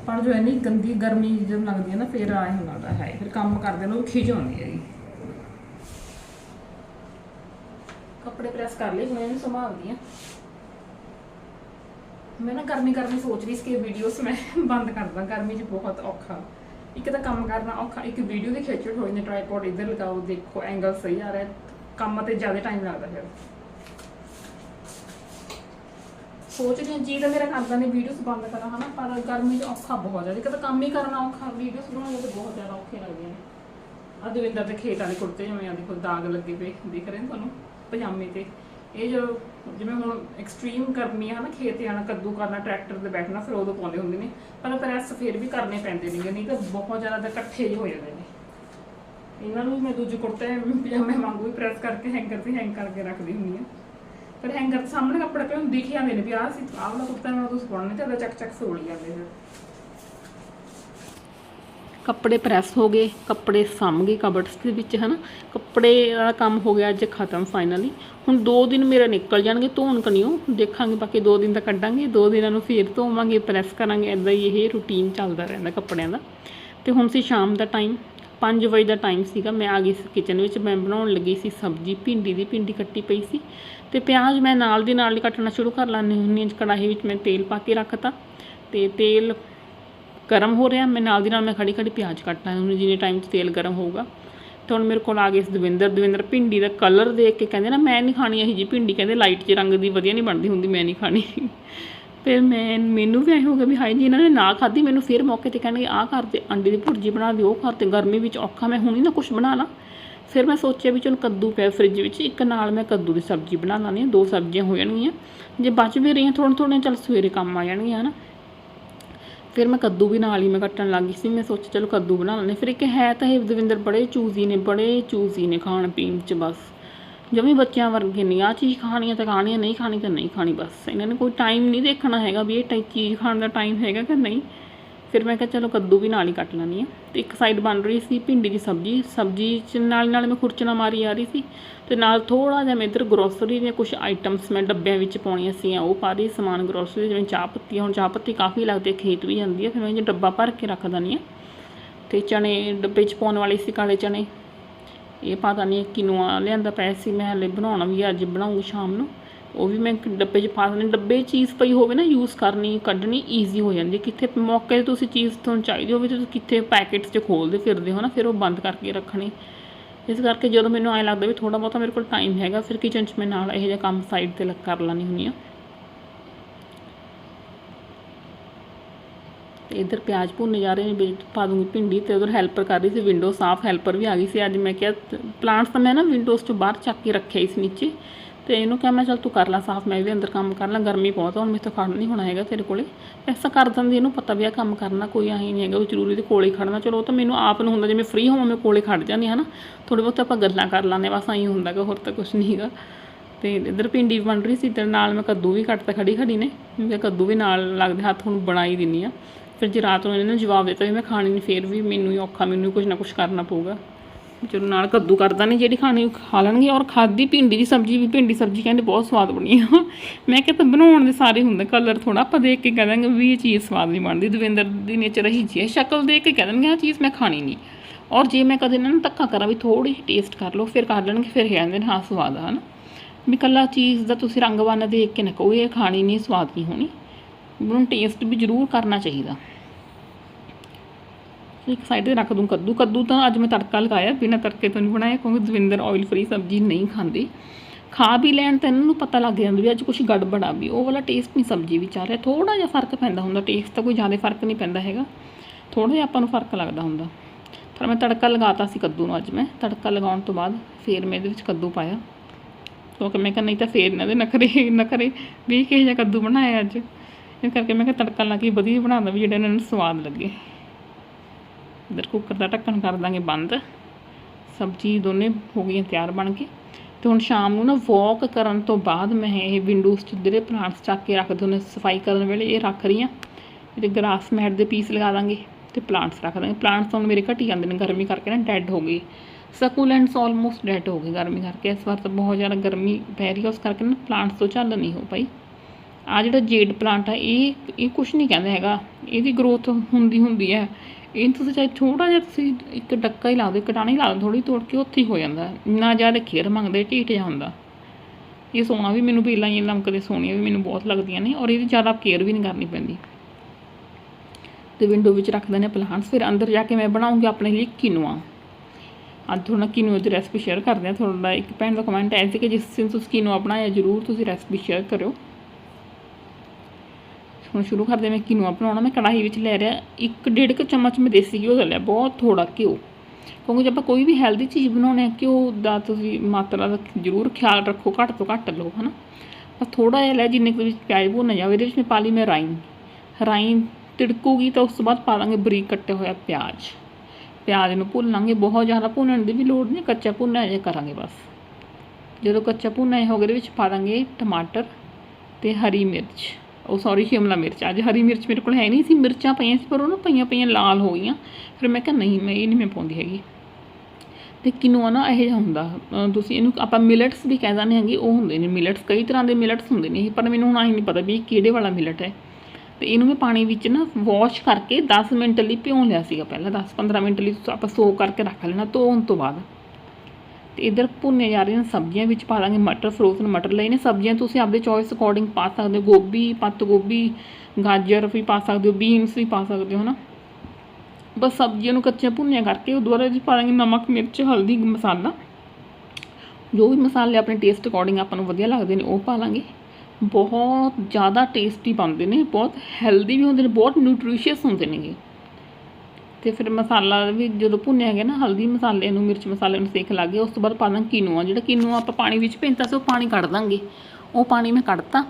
ਪਰ ਜੋ ਇੰਨੀ ਗੰਦੀ ਗਰਮੀ ਜਦੋਂ ਲੱਗਦੀ ਹੈ ਨਾ, ਫਿਰ ਆਏ ਹੁੰਦਾ ਹੈ। ਫਿਰ ਕੰਮ ਕਰਦੇ ਨੂੰ ਖਿਜ ਆਉਂਦੀ ਹੈਗੀ ਕੱਪੜੇ ਪ੍ਰੈਸ ਕਰ ਲਈ ਹੁਣ ਇਹਨੂੰ ਸੰਭਾਲਦੀ ਆ। ਮੈਂ ਨਾ ਗਰਮੀ ਗਰਮੀ ਸੋਚ ਰਹੀ ਸੀ ਕਿ ਵੀਡੀਓਸ ਮੈਂ ਬੰਦ ਕਰਦਾ ਗਰਮੀ 'ਚ ਬਹੁਤ ਔਖਾ। ਇੱਕ ਤਾਂ ਕੰਮ ਕਰਨਾ ਔਖਾ। ਇੱਕ ਵੀਡੀਓ ਦੀ ਖੇਚੜ ਹੋ ਜਾਂਦੀ ਟ੍ਰਾਈਪੋਡ ਇੱਧਰ ਲਗਾਓ, ਦੇਖੋ ਐਂਗਲ ਸਹੀ ਆ ਰਿਹਾ। ਕੰਮ ਤੇ ਜ਼ਿਆਦਾ ਟਾਈਮ ਲੱਗਦਾ ਫਿਰ। ਸੋਚ ਰਹੀ ਹਾਂ, ਜੀ ਤਾਂ ਮੇਰਾ ਕਰਦਾ ਨਹੀਂ ਵੀਡੀਓਸ ਬੰਦ ਕਰਾਂ, ਹਨਾ, ਪਰ ਗਰਮੀ 'ਚ ਔਖਾ ਬਹੁਤ ਜ਼ਿਆਦਾ। ਇੱਕ ਤਾਂ ਕੰਮ ਹੀ ਕਰਨਾ ਔਖਾ ਵੀਡੀਓਸ ਬਣਾਉਣੇ ਤਾਂ ਬਹੁਤ ਜ਼ਿਆਦਾ ਔਖੇ ਲੱਗਦੇ ਨੇ। ਆ ਦਵਿੰਦਰ ਦੇ ਖੇਤ ਵਾਲੇ ਕੁੜਤੇ ਜਿਵੇਂ ਆ ਦੇਖੋ ਦਾਗ ਲੱਗੇ ਪਏ, ਦਿਖ ਰਹੇ ਨੇ ਤੁਹਾਨੂੰ? ਪਜਾਮੇ ਤੇ। ਇਹ ਜੋ ਜਿਵੇਂ ਹੁਣ ਐਕਸਟ੍ਰੀਮ ਕਰਨੀ ਆ ਨਾ ਖੇਤ ਆਣਾ ਕੱਦੂ ਕਰਨਾ ਟਰੈਕਟਰ ਤੇ ਬੈਠਣਾ, ਫਿਰ ਉਦੋਂ ਪਾਉਂਦੇ ਹੁੰਦੇ ਨੇ। ਪਰ ਪ੍ਰੈਸ ਫਿਰ ਵੀ ਕਰਨੇ ਪੈਂਦੇ ਨੇ ਨਹੀਂ ਤਾਂ ਬਹੁਤ ਜ਼ਿਆਦਾ ਤਾਂ ਇਕੱਠੇ ਹੀ ਹੋ ਜਾਂਦੇ ਨੇ। ਇਹਨਾਂ ਨੂੰ ਮੈਂ ਦੂਜੇ ਕੁੜਤੇ ਪਜਾਮੇ ਵਾਂਗੂ ਹੀ ਪ੍ਰੈਸ ਕਰਕੇ ਹੈਂਗਰ ਤੇ ਹੈਂਗ ਕਰਕੇ ਰੱਖਦੀ ਹੁੰਦੀ ਆ ਪਰ ਹੈਂਗਰ ਸਾਹਮਣੇ ਕੱਪੜੇ ਪਏ ਹੁੰਦੇ, ਦਿਖ ਜਾਂਦੇ ਨੇ ਵੀ ਆਹ ਸੀ, ਆਹ ਵਾਲਾ ਕੁੜਤਾ ਮੈਂ ਉਦੋਂ ਪਾਉਣਾ ਨਹੀਂ ਤੇ ਚੱਕ ਚੱਕ ਸੋਲੀ ਜਾਂਦੇ ਫਿਰ ਕੱਪੜੇ ਪ੍ਰੈਸ ਹੋ ਗਏ, ਕੱਪੜੇ ਸਮ ਗਏ ਕਬਰਡਸ ਦੇ ਵਿੱਚ, ਹਨਾ? ਕੱਪੜੇ ਦਾ ਕੰਮ ਹੋ ਗਿਆ ਅੱਜ ਖਤਮ ਫਾਈਨਲੀ ਹੁਣ 2 ਦਿਨ ਮੇਰਾ ਨਿਕਲ ਜਾਣਗੇ, ਧੋਣ ਕਣੀਓ ਦੇਖਾਂਗੇ ਬਾਕੀ 2 ਦਿਨ ਤਾਂ ਕੱਢਾਂਗੇ 2 ਦਿਨਾਂ ਨੂੰ ਫੇਰ ਧੋਵਾਂਗੇ, ਪ੍ਰੈਸ ਕਰਾਂਗੇ ਇਦਾਂ ਹੀ ਇਹ ਰੁਟੀਨ ਚੱਲਦਾ ਰਹਿੰਦਾ ਕੱਪੜਿਆਂ ਦਾ। ਤੇ ਹੁਣ ਸੀ ਸ਼ਾਮ ਦਾ ਟਾਈਮ 5 ਵਜੇ ਦਾ ਟਾਈਮ ਸੀਗਾ, ਮੈਂ ਆ ਗਈ ਸੀ ਕਿਚਨ ਵਿੱਚ, ਮੈਂ ਬਣਾਉਣ ਲੱਗੀ ਸੀ ਸਬਜ਼ੀ, ਭਿੰਡੀ ਦੀ ਭਿੰਡੀ ਕੱਟੀ ਪਈ ਸੀ। ਤੇ ਪਿਆਜ਼ ਮੈਂ ਨਾਲ ਦੀ ਨਾਲ ਹੀ ਕੱਟਣਾ ਸ਼ੁਰੂ ਕਰ ਲੈਂਦੀ ਹੁੰਦੀ ਹਾਂ, ਕੜਾਹੀ ਵਿੱਚ ਮੈਂ ਤੇਲ ਪਾ ਕੇ ਰੱਖਤਾ। ਤੇ ਤੇਲ ਗਰਮ ਹੋ ਰਿਹਾ, ਮੈਂ ਨਾਲ ਦੀ ਨਾਲ ਮੈਂ ਖੜੀ ਖੜੀ ਪਿਆਜ਼ ਕੱਟਣਾ ਉਹਨੂੰ ਜਿੰਨੇ ਟਾਈਮ 'ਚ ਤੇਲ ਗਰਮ ਹੋਊਗਾ। ਤੇ ਹੁਣ ਮੇਰੇ ਕੋਲ ਆ ਗਏ ਇਸ ਦਵਿੰਦਰ ਦਵਿੰਦਰ ਭਿੰਡੀ ਦਾ ਕਲਰ ਦੇਖ ਕੇ ਕਹਿੰਦੇ ਨਾ, ਮੈਂ ਨਹੀਂ ਖਾਣੀ ਇਹ ਜੀ ਭਿੰਡੀ, ਕਹਿੰਦੇ ਲਾਈਟ ਜਿਹੇ ਰੰਗ ਦੀ ਵਧੀਆ ਨਹੀਂ ਬਣਦੀ ਹੁੰਦੀ, ਮੈਂ ਨਹੀਂ ਖਾਣੀ। ਫਿਰ ਮੈਂ, ਮੈਨੂੰ ਵੀ ਐ ਹੋ ਗਿਆ ਵੀ ਹਾਏ ਜੀ, ਇਹਨਾਂ ਨੇ ਨਾ ਖਾਧੀ, ਮੈਨੂੰ ਫਿਰ ਮੌਕੇ ਤੇ ਕਹਿਣਗੇ ਆਹ ਕਰ ਦੇ ਅੰਡੇ ਦੀ ਭੁਰਜੀ ਬਣਾ ਦਿਓ, ਉਹ ਕਰ ਤੇ ਗਰਮੀ ਵਿੱਚ ਔਖਾ, ਮੈਂ ਹੁਣੀ ਨਾ ਕੁਝ ਬਣਾ ਲਾਂ। ਫਿਰ ਮੈਂ ਸੋਚਿਆ ਵੀ ਚਲੋ ਕੱਦੂ ਪਿਆ ਫ੍ਰਿਜ ਵਿੱਚ, ਇੱਕ ਨਾਲ ਮੈਂ ਕੱਦੂ ਦੀ ਸਬਜ਼ੀ ਬਣਾ ਲਾਂਗੀ ਦੋ ਸਬਜ਼ੀਆਂ ਹੋ ਜਾਣਗੀਆਂ। ਜੇ ਬਚ ਵੀ ਰਹੀਆਂ ਥੋੜ੍ਹੀਆਂ ਥੋੜ੍ਹੀਆਂ, ਚੱਲ ਸਵੇਰੇ ਕੰਮ ਆ ਜਾਣਗੀਆਂ, ਹਨਾ। ਫਿਰ ਮੈਂ ਕੱਦੂ ਵੀ ਨਾਲ ਹੀ ਮੈਂ ਕੱਟਣ ਲੱਗ ਗਈ ਸੀ। ਮੈਂ ਸੋਚਿਆ ਚਲੋ ਕੱਦੂ ਬਣਾ ਲੈਂਦੇ ਫਿਰ ਇੱਕ ਹੈ ਤਾਂ ਇਹ ਦਵਿੰਦਰ ਬੜੇ ਚੂਜ਼ੀ ਨੇ, ਬੜੇ ਚੂਜ਼ੀ ਨੇ ਖਾਣ ਪੀਣ 'ਚ ਬਸ। ਜਮੀ ਬੱਚਿਆਂ ਵਰਗੇ ਨਹੀਂ। ਆ ਚੀਜ਼ ਖਾਣੀ ਆ ਤਾਂ ਖਾਣੀ ਆ, ਨਹੀਂ ਖਾਣੀ ਤਾਂ ਨਹੀਂ ਖਾਣੀ ਬਸ। ਇਹਨਾਂ ਨੇ ਕੋਈ ਟਾਈਮ ਨਹੀਂ ਦੇਖਣਾ ਹੈਗਾ ਵੀ ਇਹ ਟਾਈ ਚੀਜ਼ ਖਾਣ ਦਾ ਟਾਈਮ ਹੈਗਾ ਕਿ ਨਹੀਂ। ਫਿਰ ਮੈਂ ਕਿਹਾ ਚਲੋ ਕੱਦੂ ਵੀ ਨਾਲ ਹੀ ਕੱਟ ਲੈਂਦੀ ਆ ਤੇ ਇੱਕ ਸਾਈਡ ਬਣ ਰਹੀ ਸੀ ਭਿੰਡੀ ਦੀ ਸਬਜ਼ੀ। ਸਬਜ਼ੀ ਚ ਨਾਲ ਨਾਲ ਮੈਂ ਖੁਰਚਣਾ ਮਾਰੀ ਆ ਰਹੀ ਸੀ। ਤੇ ਨਾਲ ਥੋੜਾ ਜਿਹਾ ਮੈਂ ਇੱਧਰ ਗਰੋਸਰੀ ਦੀਆਂ ਕੁਝ ਆਈਟਮਸ ਮੈਂ ਡੱਬਿਆਂ ਵਿੱਚ ਪਾਉਣੀਆਂ ਸੀ ਉਹ ਪਾ ਰਹੀ ਸਮਾਨ ਗਰੋਸਰੀ ਜਿਵੇਂ ਚਾਹ ਪੱਤੀ, ਹੁਣ ਚਾਹ ਪੱਤੀ ਕਾਫੀ ਲੱਗਦੀ ਹੈ, ਖੇਤ ਵੀ ਜਾਂਦੀ ਹੈ, ਫਿਰ ਮੈਂ ਇਹ ਡੱਬਾ ਭਰ ਕੇ ਰੱਖ ਦਿੰਦੀ ਆ ਤੇ ਚਣੇ ਡੱਬੇ 'ਚ ਪਾਉਣ ਵਾਲੇ ਸੀ ਕਾਲੇ ਚਣੇ ਇਹ ਪਤਾ ਨਹੀਂ ਕਿਨੂਆ ਲਿਆਂਦਾ ਪਿਆ ਸੀ, ਮੈਂ ਹਲੇ ਬਣਾਉਣਾ ਵੀ ਅੱਜ ਬਣਾਉਂਗੀ ਸ਼ਾਮ ਨੂੰ। ਉਹ ਵੀ ਮੈਂ ਡੱਬੇ 'ਚ ਪਾ ਦਿੰਦੀ ਡੱਬੇ 'ਚ ਚੀਜ਼ ਪਈ ਹੋਵੇ ਨਾ ਯੂਜ਼ ਕਰਨੀ, ਕੱਢਣੀ ਈਜ਼ੀ ਹੋ ਜਾਂਦੀ ਕਿੱਥੇ ਮੌਕੇ 'ਤੇ ਤੁਸੀਂ ਚੀਜ਼ ਤੁਹਾਨੂੰ ਚਾਹੀਦੀ ਹੋਵੇ ਤੇ ਤੁਸੀਂ ਕਿੱਥੇ ਪੈਕੇਟਸ 'ਚ ਖੋਲਦੇ ਫਿਰਦੇ ਹੋ ਨਾ, ਫਿਰ ਉਹ ਬੰਦ ਕਰਕੇ ਰੱਖਣੀ। ਇਸ ਕਰਕੇ ਜਦੋਂ ਮੈਨੂੰ ਐਂ ਲੱਗਦਾ ਵੀ ਥੋੜਾ ਬਹੁਤਾ ਮੇਰੇ ਕੋਲ ਟਾਈਮ ਹੈਗਾ, ਫਿਰ ਕਿਚਨ 'ਚ ਮੈਂ ਨਾਲ ਇਹੋ ਜਿਹਾ ਕੰਮ ਸਾਈਡ ਤੇ ਲੱਗ ਕਰ ਲੈਣੀ ਹੁੰਦੀ ਆ ਤੇ ਇਧਰ ਪਿਆਜ਼ ਭੁੰਨੇ ਜਾ ਰਹੇ ਨੇ, ਵਿੱਚ ਪਾ ਦੂੰਗੀ ਭਿੰਡੀ ਤੇ ਉਧਰ ਹੈਲਪਰ ਕਰ ਰਹੀ ਸੀ ਵਿੰਡੋ ਸਾਫ਼ ਹੈਲਪਰ ਵੀ ਆ ਗਈ ਸੀ। ਅੱਜ ਮੈਂ ਕਿਹਾ ਪਲਾਂਟਸ ਤਾਂ ਮੈਂ ਨਾ ਵਿੰਡੋਜ਼ ਤੋਂ ਬਾਹਰ ਚੱਕ ਕੇ ਰੱਖਿਆ ਇਸ ਨੀਚੇ। ਤੇ ਇਹਨੂੰ ਕਿਹਾ ਮੈਂ ਚੱਲ ਤੂੰ ਕਰ ਲੈ ਸਾਫ਼, ਮੈਂ ਵੀ ਅੰਦਰ ਕੰਮ ਕਰ ਲਾਂ, ਗਰਮੀ ਬਹੁਤ ਆ, ਹੁਣ ਮੇਰੇ ਤੋਂ ਖੜ੍ਹ ਨਹੀਂ ਹੋਣਾ ਹੈਗਾ ਤੇਰੇ ਕੋਲੇ। ਐਸਾ ਕਰ ਦਿੰਦੀ ਇਹਨੂੰ ਪਤਾ ਵੀ ਆ ਕੰਮ ਕਰਨਾ ਕੋਈ ਆਹੀ ਨਹੀਂ ਹੈਗਾ ਵੀ ਜ਼ਰੂਰੀ ਤੇ ਕੋਲੇ ਹੀ ਖੜਨਾ ਚਲੋ ਉਹ ਤਾਂ ਮੈਨੂੰ ਆਪ ਨੂੰ ਹੁੰਦਾ ਜਿਵੇਂ ਫ੍ਰੀ ਹੋਵਾਂ, ਮੈਂ ਕੋਲੇ ਖੜ ਜਾਂਦੀ ਹਾਂ ਨਾ ਥੋੜੇ ਬਹੁਤ ਆਪਾਂ ਗੱਲਾਂ ਕਰ ਲਾਂਦੇ ਬਸ ਆਈ ਹੁੰਦਾ ਕਿ ਹੋਰ ਤਾਂ ਕੁਝ ਨਹੀਂ ਹੈਗਾ ਤੇ ਇੱਧਰ ਭਿੰਡੀ ਬਣ ਰਹੀ ਸੀ, ਤੇ ਨਾਲ ਮੈਂ ਕੱਦੂ ਵੀ ਕੱਟਤਾ ਖੜੀ ਖੜੀ ਨੇ। ਮੈਂ ਕੱਦੂ ਵੀ ਨਾਲ ਲੱਗਦੇ ਹੱਥ, ਹੁਣ ਬਣਾਈ ਦਿੰਨੀ ਆ। ਫਿਰ ਜੇ ਰਾਤ ਨੂੰ ਇਹਨਾਂ ਨੇ ਜਵਾਬ ਦਿੱਤਾ ਵੀ ਮੈਂ ਖਾਣੀ ਨਹੀਂ ਫੇਰ ਵੀ ਮੈਨੂੰ ਹੀ ਔਖਾ, ਮੈਨੂੰ ਹੀ ਕੁਝ ਨਾ ਕੁਝ ਕਰਨਾ ਪਊਗਾ। ਚਲੋ ਨਾਲ ਕੱਦੂ ਕਰਦਾ ਨਹੀਂ ਜਿਹੜੀ ਖਾਣੀ ਉਹ ਖਾ ਲੈਣਗੇ। ਔਰ ਖਾਦੀ ਭਿੰਡੀ ਦੀ ਸਬਜ਼ੀ ਵੀ, ਭਿੰਡੀ ਸਬਜ਼ੀ ਕਹਿੰਦੇ ਬਹੁਤ ਸਵਾਦ ਬਣੀ ਆ। ਮੈਂ ਕਿਹਾ ਤਾਂ ਬਣਾਉਣ ਦੇ ਸਾਰੇ ਹੁੰਦੇ ਕਲਰ ਥੋੜਾ ਆਪਾਂ ਦੇਖ ਕੇ ਕਹਿ ਦਾਂਗੇ ਵੀ ਇਹ ਚੀਜ਼ ਸਵਾਦ ਨਹੀਂ ਬਣਦੀ। ਦਵਿੰਦਰ ਦੀ ਨੇਚਰ ਰਹੀ ਜੀ ਹੈ। ਸ਼ਕਲ ਦੇਖ ਕੇ ਕਹਿ ਦੇਣਗੇ, ਆਹ ਚੀਜ਼ ਮੈਂ ਖਾਣੀ ਨਹੀਂ ਔਰ ਜੇ ਮੈਂ ਕਦੇ ਇਹਨਾਂ ਨੂੰ ਧੱਕਾ ਕਰਾਂ ਵੀ ਥੋੜੀ ਜਿਹੀ ਟੇਸਟ ਕਰ ਲਓ, ਫਿਰ ਕਰ ਲੈਣਗੇ, ਫਿਰ ਕਹਿੰਦੇ ਨੇ, ਹਾਂ, ਸਵਾਦ ਆ, ਹਨਾ। ਵੀ ਕੱਲਾ ਚੀਜ਼ ਦਾ ਤੁਸੀਂ ਰੰਗ ਬਣ ਦੇਖ ਕੇ ਨਾ ਕਹੋ ਇਹ ਖਾਣੀ ਨਹੀਂ ਸਵਾਦ ਨਹੀਂ ਹੋਣੀ। ਉਹਨੂੰ ਟੇਸਟ ਵੀ ਜ਼ਰੂਰ ਕਰਨਾ ਚਾਹੀਦਾ। ਇੱਕ ਸਾਈਡ ਤੇ ਰੱਖ ਦੂੰ ਕੱਦੂ। ਕੱਦੂ ਤਾਂ ਅੱਜ ਮੈਂ ਤੜਕਾ ਲਗਾਇਆ, ਬਿਨਾਂ ਤੜਕੇ ਤੋਂ ਨਹੀਂ ਬਣਾਇਆ, ਕਿਉਂਕਿ ਦਵਿੰਦਰ ਆਇਲ ਫਰੀ ਸਬਜ਼ੀ ਨਹੀਂ ਖਾਂਦੇ। ਖਾ ਵੀ ਲੈਣ ਤਾਂ ਇਹਨਾਂ ਨੂੰ ਪਤਾ ਲੱਗ ਜਾਂਦਾ ਵੀ ਅੱਜ ਕੁਝ ਗੜਬੜ ਆ ਵੀ, ਉਹ ਵਾਲਾ ਟੇਸਟ ਨਹੀਂ ਸਬਜ਼ੀ ਵਿੱਚ ਆ ਰਿਹਾ। ਥੋੜਾ ਜਿਹਾ ਫ਼ਰਕ ਪੈਂਦਾ ਹੁੰਦਾ ਟੇਸਟ ਤਾਂ ਕੋਈ ਜ਼ਿਆਦਾ ਫ਼ਰਕ ਨਹੀਂ ਪੈਂਦਾ ਹੈਗਾ। ਥੋੜਾ ਜਿਹਾ ਆਪਾਂ ਨੂੰ ਫ਼ਰਕ ਲੱਗਦਾ ਹੁੰਦਾ। ਪਰ ਮੈਂ ਤੜਕਾ ਲਗਾਤਾ ਸੀ ਕੱਦੂ ਨੂੰ ਅੱਜ ਮੈਂ। ਤੜਕਾ ਲਗਾਉਣ ਤੋਂ ਬਾਅਦ ਫੇਰ ਮੈਂ ਇਹਦੇ ਵਿੱਚ ਕੱਦੂ ਪਾਇਆ। ਕਿਉਂਕਿ ਮੈਂ ਕਿਹਾ, ਨਹੀਂ ਤਾਂ ਫੇਰ ਇਹਨਾਂ ਦੇ ਨਖਰੇ ਨਖਰੇ ਵੀ ਕਿਹੋ ਜਿਹਾ ਕੱਦੂ ਬਣਾਇਆ ਅੱਜ। ਇਸ ਕਰਕੇ ਮੈਂ ਕਿਹਾ, ਤੜਕਾ ਲਾ ਕੇ ਵਧੀਆ ਬਣਾਉਂਦਾ ਵੀ ਜਿਹੜਾ ਇਹਨਾਂ ਨੂੰ ਸਵਾਦ ਲੱਗੇ। ਇਧਰ ਕੁੱਕਰ ਦਾ ਢੱਕਣ ਕਰ ਦਾਂਗੇ ਬੰਦ। ਸਬਜ਼ੀ ਦੋਨੇ ਹੋ ਗਈਆਂ ਤਿਆਰ ਬਣ ਕੇ। ਤੇ ਹੁਣ ਸ਼ਾਮ ਨੂੰ ਨਾ ਵਾਕ ਕਰਨ ਤੋਂ ਬਾਅਦ ਮੈਂ ਇਹ ਵਿੰਡੋਜ਼ 'ਚ ਜਿਹੜੇ ਪਲਾਂਟਸ ਚੱਕ ਕੇ ਰੱਖ ਦੋਨੇ ਸਫ਼ਾਈ ਕਰਨ ਵੇਲੇ ਇਹ ਰੱਖ ਰਹੀ ਹਾਂ ਇਹਦੇ ਗ੍ਰਾਸ ਮੈਟ ਦੇ ਪੀਸ ਲਗਾ ਦਾਂਗੇ ਤੇ ਪਲਾਂਟਸ ਰੱਖ ਦਾਂਗੇ। ਪਲਾਂਟਸ ਹੁਣ ਮੇਰੇ ਘਟੀ ਜਾਂਦੇ ਨੇ, ਗਰਮੀ ਕਰਕੇ ਨਾ ਡੈੱਡ ਹੋ ਗਏ। ਸਕੂਲੈਂਟਸ ਆਲਮੋਸਟ ਡੈੱਡ ਹੋ ਗਏ ਗਰਮੀ ਕਰਕੇ। ਇਸ ਵਾਰ ਤਾਂ ਬਹੁਤ ਜ਼ਿਆਦਾ ਗਰਮੀ ਪੈ ਰਹੀ ਹੈ ਉਸ ਕਰਕੇ ਨਾ ਪਲਾਂਟਸ ਤੋਂ ਝੱਲ ਨਹੀਂ ਹੋ ਪਾਈ। ਆ ਜਿਹੜਾ ਜੇਡ ਪਲਾਂਟ ਆ, ਇਹ ਇਹ ਕੁਝ ਨਹੀਂ ਕਹਿੰਦਾ ਹੈਗਾ। ਇਹਦੀ ਗਰੋਥ ਹੁੰਦੀ ਹੁੰਦੀ ਹੈ। ਇਹ ਤੁਸੀਂ ਚਾਹੇ ਥੋੜਾ ਜਿਹਾ ਤੁਸੀਂ ਇੱਕ ਡੱਕਾ ਹੀ ਲਾ ਦਿਓ ਕਟਾਣੀ ਲਾ ਦਿਓ ਥੋੜੀ ਤੋੜ ਕੇ ਉੱਥੇ ਹੀ ਹੋ ਜਾਂਦਾ ਨਾ ਜ਼ਿਆਦਾ ਖੇਰ ਮੰਗਦੇ ਢੀਟ ਜਿਹਾ ਹੁੰਦਾ। ਇਹ ਸੋਨਾ ਵੀ ਮੈਨੂੰ ਪੀਲਾਂ ਹੀ ਲਮਕਦੇ ਸੋਹਣੀਆਂ ਵੀ ਮੈਨੂੰ ਬਹੁਤ ਲੱਗਦੀਆਂ ਨੇ ਔਰ ਇਹਦੀ ਜ਼ਿਆਦਾ ਕੇਅਰ ਵੀ ਨਹੀਂ ਕਰਨੀ ਪੈਂਦੀ। ਤੇ ਵਿੰਡੋ ਵਿੱਚ ਰੱਖਦੇ ਨੇ ਪਲਾਂਟਸ ਫਿਰ ਅੰਦਰ ਜਾ ਕੇ ਮੈਂ ਬਣਾਉਂਗੀ ਆਪਣੇ ਲਈ ਕਿਨੂਆ। ਅੱਜ ਥੋੜਾ ਕਿਨੂਆ ਦੀ ਰੈਸਪੀ ਸ਼ੇਅਰ ਕਰਦੇ ਹਾਂ। ਤੁਹਾਡਾ ਇੱਕ ਭੈਣ ਦਾ ਕਮੈਂਟ ਆਇਆ ਸੀ ਕਿ ਜਿਸ ਦਿਨ ਤੁਸੀਂ ਕਿਨੂਆ ਬਣਾਇਆ, ਜਰੂਰ ਤੁਸੀਂ ਰੈਸਪੀ ਸ਼ੇਅਰ ਕਰਿਓ। ਹੁਣ ਸ਼ੁਰੂ ਕਰਦੇ ਮੈਂ ਕਿਨੂਆ ਬਣਾਉਣਾ, ਮੈਂ ਕੜਾਹੀ ਵਿੱਚ ਲੈ ਰਿਹਾ, ਇੱਕ ਡੇਢ ਕੁ ਚਮਚ ਮੈਂ ਦੇਸੀ ਘਿਓ ਦਾ ਲਿਆ, ਬਹੁਤ ਥੋੜਾ ਘਿਓ। ਕਿਉਂਕਿ ਜੇ ਆਪਾਂ ਕੋਈ ਵੀ ਹੈਲਦੀ ਚੀਜ਼ ਬਣਾਉਣੇ ਆ ਘਿਓ ਦਾ ਤੁਸੀਂ ਮਾਤਰਾ ਦਾ ਜ਼ਰੂਰ ਖਿਆਲ ਰੱਖੋ, ਘੱਟ ਤੋਂ ਘੱਟ ਲਓ, ਹਨਾ। ਬਸ ਥੋੜਾ ਜਿਹਾ ਲੈ, ਜਿੰਨੇ ਕੁ ਵਿੱਚ ਪਿਆਜ਼ ਭੁੰਨ ਜਾਵੇ ਇਹਦੇ ਵਿੱਚ ਮੈਂ ਪਾ ਲਈ ਮੈਂ ਰਾਈ। ਰਾਈ ਤਿੜਕੂਗੀ ਤਾਂ ਉਸ ਤੋਂ ਬਾਅਦ ਪਾ ਦਾਂਗੇ ਬਰੀਕ ਕੱਟੇ ਹੋਇਆ ਪਿਆਜ਼। ਪਿਆਜ਼ ਨੂੰ ਭੁੰਨਾਂਗੇ ਬਹੁਤ ਜ਼ਿਆਦਾ ਭੁੰਨਣ ਦੀ ਵੀ ਲੋੜ ਨਹੀਂ, ਕੱਚਾ ਭੁੰਨਾ ਜੇ ਕਰਾਂਗੇ ਬਸ। ਜਦੋਂ ਕੱਚਾ ਭੁੰਨਾ ਹੋ ਗਿਆ ਇਹਦੇ ਵਿੱਚ ਪਾ ਦਾਂਗੇ ਟਮਾਟਰ ਤੇ ਹਰੀ ਮਿਰਚ। ਉਹ ਸੌਰੀ ਸ਼ਿਮਲਾ ਮਿਰਚ। ਅੱਜ ਹਰੀ ਮਿਰਚ ਮੇਰੇ ਕੋਲ ਹੈ ਨਹੀਂ ਸੀ, ਮਿਰਚਾਂ ਪਈਆਂ ਸੀ, ਪਰ ਉਹ ਨਾ ਪਈਆਂ ਪਈਆਂ ਲਾਲ ਹੋ ਗਈਆਂ। ਫਿਰ ਮੈਂ ਕਿਹਾ, ਨਹੀਂ, ਮੈਂ ਇਹ ਨਹੀਂ ਮੈਂ ਪਾਉਂਦੀ ਹੈਗੀ। ਤੇ ਕਿਨੂਆ ਨਾ ਇਹ ਜਿਹਾ ਹੁੰਦਾ। ਤੁਸੀਂ ਇਹਨੂੰ ਆਪਾਂ ਮਿਲਟਸ ਵੀ ਕਹਿ ਦਿੰਦੇ ਹਾਂਗੇ, ਉਹ ਹੁੰਦੇ ਨੇ ਮਿਲਟਸ ਕਈ ਤਰ੍ਹਾਂ ਦੇ ਮਿਲਟਸ ਹੁੰਦੇ ਨੇ ਇਹ, ਪਰ ਮੈਨੂੰ ਹੁਣ ਆਹੀ ਨਹੀਂ ਪਤਾ ਵੀ ਇਹ ਕਿਹੜੇ ਵਾਲਾ ਮਿਲਟ ਹੈ। ਤੇ ਇਹਨੂੰ ਮੈਂ ਪਾਣੀ ਵਿੱਚ ਨਾ ਵਾਸ਼ ਕਰਕੇ 10 ਮਿੰਟ ਲਈ ਭਿਉਂ ਲਿਆ ਸੀਗਾ ਪਹਿਲਾਂ 10-15 ਮਿੰਟ ਲਈ ਆਪਾਂ ਸੋ ਕਰਕੇ ਰੱਖ ਲੈਣਾ, ਧੋਣ ਤੋਂ ਬਾਅਦ। ਤੇ ਇਧਰ ਭੁੰਨੇ ਜਾ ਰਹੇ ਨੇ ਸਬਜ਼ੀਆਂ, ਵਿੱਚ ਪਾ ਦਾਂਗੇ ਮਟਰ ਫਰੋਜ਼ਨ ਮਟਰ ਲਏ ਨੇ। ਸਬਜ਼ੀਆਂ ਤੁਸੀਂ ਆਪਦੇ ਚੋਇਸ ਅਕੋਰਡਿੰਗ ਪਾ ਸਕਦੇ ਹੋ। ਗੋਭੀ, ਪੱਤ ਗੋਭੀ, ਗਾਜਰ ਵੀ ਪਾ ਸਕਦੇ ਹੋ ਬੀਨਸ ਵੀ ਪਾ ਸਕਦੇ ਹੋ ਨਾ ਬਸ ਸਬਜ਼ੀਆਂ ਨੂੰ ਕੱਚੀਆਂ ਭੁੰਨਿਆ ਕਰਕੇ ਉਹ ਦੁਬਾਰਾ ਵਿੱਚ ਪਾ ਦਾਂਗੇ ਨਮਕ, ਮਿਰਚ, ਹਲਦੀ, ਮਸਾਲਾ। ਜੋ ਵੀ ਮਸਾਲੇ ਆਪਣੇ ਟੇਸਟ ਅਕੋਰਡਿੰਗ ਆਪਾਂ ਨੂੰ ਵਧੀਆ ਲੱਗਦੇ ਨੇ, ਉਹ ਪਾ ਲਾਂਗੇ। ਬਹੁਤ ਜ਼ਿਆਦਾ ਟੇਸਟੀ ਬਣਦੇ ਨੇ, ਬਹੁਤ ਹੈਲਦੀ ਵੀ ਹੁੰਦੇ ਨੇ, ਬਹੁਤ ਨਿਊਟ੍ਰੀਸ਼ੀਅਸ ਹੁੰਦੇ ਨੇਗੇ। ਤੇ ਫਿਰ ਮਸਾਲਾ ਵੀ ਜਦੋਂ ਭੁੰਨਿਆ ਗਿਆ ਨਾ, ਹਲਦੀ ਮਸਾਲੇ ਨੂੰ, ਮਿਰਚ ਮਸਾਲੇ ਨੂੰ ਸੇਕ ਲੱਗ ਗਿਆ ਉਸ ਤੋਂ ਬਾਅਦ ਪਾ ਦਾਂ ਕੀਨੂਆ ਜਿਹੜਾ ਕੀਨੂਆ ਆਪਾਂ ਪਾਣੀ ਵਿੱਚ ਭਿੰਤਾ ਸੀ, ਉਹ ਪਾਣੀ ਕੱਢ ਦਾਂਗੇ। ਉਹ ਪਾਣੀ ਮੈਂ ਕੱਢਤਾ।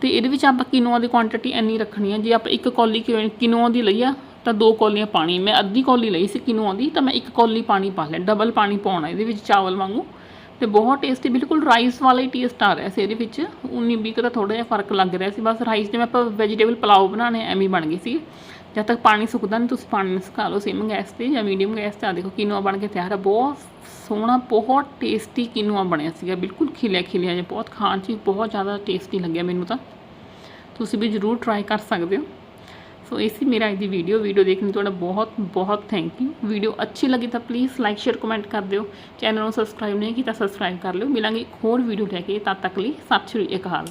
ਤੇ ਇਹਦੇ ਵਿੱਚ ਆਪਾਂ ਕੀਨੂਆ ਦੀ ਕੁਆਂਟੀਟੀ ਇੰਨੀ ਰੱਖਣੀ ਹੈ ਜੇ ਆਪਾਂ ਇੱਕ ਕੌਲੀ ਕੀਨੂਆ ਦੀ ਲਈ ਆ, ਤਾਂ ਦੋ ਕੌਲੀਆਂ ਪਾਣੀ ਮੈਂ ਅੱਧੀ ਕੌਲੀ ਲਈ ਸੀ ਕੀਨੂਆ ਦੀ, ਤਾਂ ਮੈਂ ਇੱਕ ਕੌਲੀ ਪਾਣੀ ਪਾ ਲਿਆ। ਡਬਲ ਪਾਣੀ ਪਾਉਣਾ ਇਹਦੇ ਵਿੱਚ ਚਾਵਲ ਵਾਂਗੂ। ਤੇ ਬਹੁਤ ਟੇਸਟੀ ਬਿਲਕੁਲ ਰਾਈਸ ਵਾਲਾ ਹੀ ਟੇਸਟ ਆ ਰਿਹਾ ਸੀ ਇਹਦੇ ਵਿੱਚ। 19 20 ਦਾ ਥੋੜਾ ਜਿਹਾ ਫ਼ਰਕ ਲੱਗ ਰਿਹਾ ਸੀ। ਬਸ ਰਾਈਸ ਜਿਵੇਂ ਆਪਾਂ ਵੈਜੀਟੇਬਲ ਪਲਾਓ ਬਣਾਣੇ ਐਵੇਂ ਹੀ ਬਣ ਗਈ ਸੀ। ਜਦ ਤੱਕ ਪਾਣੀ ਸੁੱਕਦਾ ਨਹੀਂ ਤੁਸੀਂ ਪਾਣੀ ਨੂੰ ਸੁਕਾ ਲਓ ਸਿਮ ਗੈਸ ਤੇ ਜਾਂ ਮੀਡੀਅਮ ਗੈਸ ਤੇ ਆ ਦੇਖੋ, ਕਿਨੂਆ ਬਣ ਕੇ ਤਿਆਰ ਹੈ ਬਹੁਤ ਸੋਹਣਾ, ਬਹੁਤ ਟੇਸਟੀ ਕਿਨੂਆ ਬਣਿਆ ਸੀਗਾ। ਬਿਲਕੁਲ ਖਿਲਿਆ ਖਿਲਿਆ ਜਿਹਾ, ਬਹੁਤ ਖਾਣ 'ਚ ਬਹੁਤ ਜ਼ਿਆਦਾ ਟੇਸਟੀ ਲੱਗਿਆ ਮੈਨੂੰ ਤਾਂ। ਤੁਸੀਂ ਵੀ ਜ਼ਰੂਰ ਟਰਾਈ ਕਰ ਸਕਦੇ ਹੋ। ਸੋ ਇਹ ਸੀ ਮੇਰਾ ਅੱਜ ਦੀ ਵੀਡੀਓ ਵੀਡੀਓ ਦੇਖਣ ਲਈ ਤੁਹਾਡਾ ਬਹੁਤ ਬਹੁਤ ਥੈਂਕ ਯੂ ਵੀਡੀਓ ਅੱਛੀ ਲੱਗੀ ਤਾਂ ਪਲੀਜ਼ ਲਾਈਕ ਸ਼ੇਅਰ ਕਮੈਂਟ ਕਰ ਦਿਓ। ਚੈਨਲ ਨੂੰ ਸਬਸਕ੍ਰਾਈਬ ਨਹੀਂ ਕੀਤਾ ਸਬਸਕ੍ਰਾਈਬ ਕਰ ਲਿਓ। ਮਿਲਾਂਗੇ ਇੱਕ ਹੋਰ ਵੀਡੀਓ ਲੈ ਕੇ। ਤਦ ਤੱਕ ਲਈ ਸਤਿ ਸ਼੍ਰੀ ਅਕਾਲ।